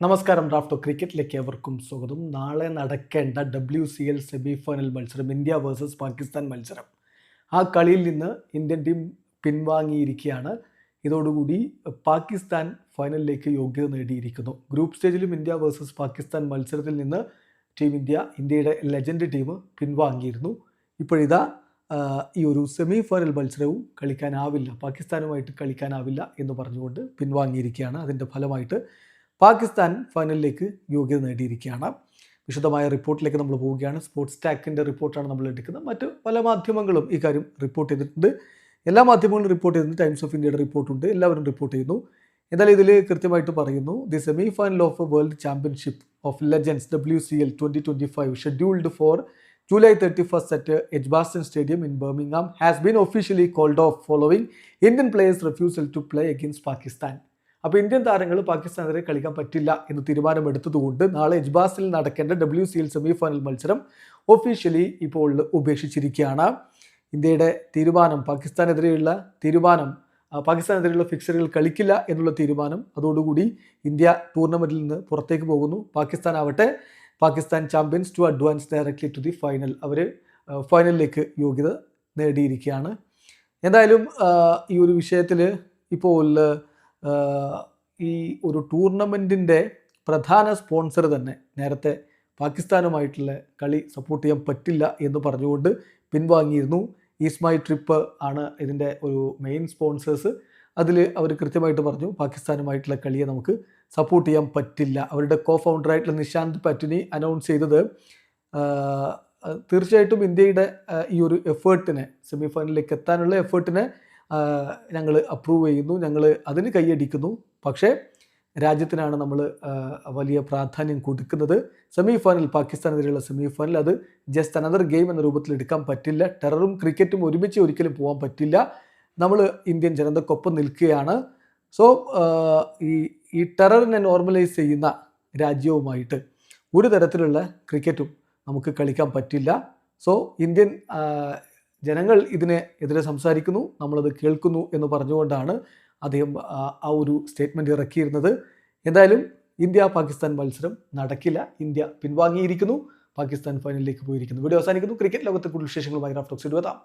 നമസ്കാരം ഡ്രാഫ്റ്റോ ക്രിക്കറ്റിലേക്ക് ഏവർക്കും സ്വാഗതം. നാളെ നടക്കേണ്ട W C L semi final മത്സരം ഇന്ത്യ വേഴ്സസ് പാകിസ്ഥാൻ മത്സരം. ആ കളിയിൽ നിന്ന് ഇന്ത്യൻ ടീം പിൻവാങ്ങിയിരിക്കുകയാണ്. ഇതോടുകൂടി പാകിസ്ഥാൻ ഫൈനലിലേക്ക് യോഗ്യത നേടിയിരിക്കുന്നു. ഗ്രൂപ്പ് സ്റ്റേജിലും ഇന്ത്യ വേഴ്സസ് പാകിസ്ഥാൻ മത്സരത്തിൽ നിന്ന് ടീം ഇന്ത്യ ഇന്ത്യയുടെ ലെജൻഡ് ടീം പിൻവാങ്ങിയിരുന്നു. ഇപ്പോഴിതാ ഈ ഒരു സെമി ഫൈനൽ മത്സരവും കളിക്കാനാവില്ല പാകിസ്ഥാനുമായിട്ട് കളിക്കാനാവില്ല എന്ന് പറഞ്ഞുകൊണ്ട് പിൻവാങ്ങിയിരിക്കുകയാണ്. അതിന്റെ ഫലമായിട്ട് പാകിസ്ഥാൻ ഫൈനലിലേക്ക് യോഗ്യത നേടിയിരിക്കുകയാണ്. വിശദമായ റിപ്പോർട്ടിലേക്ക് നമ്മൾ പോവുകയാണ്. സ്പോർട്സ് ടാക്കിന്റെ റിപ്പോർട്ടാണ് നമ്മൾ എടുക്കുന്നത്. മറ്റ് പല മാധ്യമങ്ങളും ഈ കാര്യം റിപ്പോർട്ട് ചെയ്തിട്ടുണ്ട്. എല്ലാ മാധ്യമങ്ങളും റിപ്പോർട്ട് ചെയ്തിട്ടുണ്ട്. ടൈംസ് ഓഫ് ഇന്ത്യയുടെ റിപ്പോർട്ടുണ്ട്. എല്ലാവരും റിപ്പോർട്ട് ചെയ്യുന്നു. എന്തായാലും ഇതിൽ കൃത്യമായിട്ട് പറയുന്നു the semi final of world championship of legends W C L twenty twenty five scheduled for July thirty first at Edgbaston stadium in Birmingham has been officially called off following. Indian players refusal to play against Pakistan. അപ്പോൾ Indian താരങ്ങൾ പാകിസ്ഥാനെതിരെ കളിക്കാൻ പറ്റില്ല എന്ന് തീരുമാനമെടുത്തതുകൊണ്ട് നാളെ എജ്ബാസിൽ നടക്കേണ്ട W C L semi final മത്സരം officially ഇപ്പോൾ ഉപേക്ഷിച്ചിരിക്കുകയാണ്. ഇന്ത്യയുടെ തീരുമാനം പാകിസ്ഥാനെതിരെയുള്ള തീരുമാനം പാകിസ്ഥാനെതിരെയുള്ള ഫിക്സറുകൾ കളിക്കില്ല എന്നുള്ള തീരുമാനം. അതോടുകൂടി ഇന്ത്യ ടൂർണമെന്റിൽ നിന്ന് പുറത്തേക്ക് പോകുന്നു. പാകിസ്ഥാൻ ആവട്ടെ Pakistan champions to advance directly to the final അവർ ഫൈനലിലേക്ക് യോഗ്യത നേടിയിരിക്കുകയാണ്. എന്തായാലും ഈ ഒരു വിഷയത്തിൽ ഇപ്പോൾ ഈ ഒരു ടൂർണമെന്റിന്റെ പ്രധാന സ്പോൺസർ തന്നെ നേരത്തെ പാകിസ്ഥാനുമായിട്ടുള്ള കളി സപ്പോർട്ട് ചെയ്യാൻ പറ്റില്ല എന്ന് പറഞ്ഞുകൊണ്ട് പിൻവാങ്ങിയിരുന്നു. ഈസ്മൈ ട്രിപ്പ് ആണ് ഇതിന്റെ ഒരു മെയിൻ സ്പോൺസേഴ്സ് അതിൽ അവർ കൃത്യമായിട്ട് പറഞ്ഞു പാകിസ്ഥാനുമായിട്ടുള്ള കളിയെ നമുക്ക് സപ്പോർട്ട് ചെയ്യാൻ പറ്റില്ല. അവരുടെ കോ ഫൗണ്ടറായിട്ടുള്ള നിശാന്ത് പറ്റിനി അനൗൺസ് ചെയ്തത് തീർച്ചയായിട്ടും ഇന്ത്യയുടെ ഈ ഒരു എഫേർട്ടിനെ സെമിഫൈനലിലേക്ക് എത്താനുള്ള എഫേർട്ടിനെ ഞങ്ങൾ അപ്രൂവ് ചെയ്യുന്നു ഞങ്ങൾ അതിന് കൈയടിക്കുന്നു. പക്ഷേ രാജ്യത്തിനാണ് നമ്മൾ വലിയ പ്രാധാന്യം കൊടുക്കുന്നത്. സെമി ഫൈനൽ പാകിസ്ഥാനെതിരെയുള്ള സെമി ഫൈനൽ അത് ജസ്റ്റ് അനദർ ഗെയിം എന്ന രൂപത്തിൽ എടുക്കാൻ പറ്റില്ല. ടെററും ക്രിക്കറ്റും ഒരുമിച്ച് ഒരിക്കലും പോകാൻ പറ്റില്ല. നമ്മൾ ഇന്ത്യൻ ജനതക്കൊപ്പം നിൽക്കുകയാണ്. സോ ഈ ഈ ടെററിനെ നോർമലൈസ് ചെയ്യുന്ന രാജ്യവുമായിട്ട് ഒരു തരത്തിലുള്ള ക്രിക്കറ്റും നമുക്ക് കളിക്കാൻ പറ്റില്ല. സോ ഇന്ത്യൻ ജനങ്ങൾ ഇതിനെ എതിരെ സംസാരിക്കുന്നു നമ്മളത് കേൾക്കുന്നു എന്ന് പറഞ്ഞുകൊണ്ടാണ് അദ്ദേഹം ആ, ഒരു സ്റ്റേറ്റ്മെന്റ് ഇറക്കിയിരുന്നത്. എന്തായാലും ഇന്ത്യ പാകിസ്ഥാൻ മത്സരം നടക്കില്ല. ഇന്ത്യ പിൻവാങ്ങിയിരിക്കുന്നു. പാകിസ്ഥാൻ ഫൈനലിലേക്ക് പോയിരിക്കുന്നു. വീഡിയോ അവസാനിക്കുന്നു. ക്രിക്കറ്റ് ലോകത്തെ കൂടുതൽ വിശേഷങ്ങളുമായി റാഫ്റ്റോക്സ് ഇടുവതാം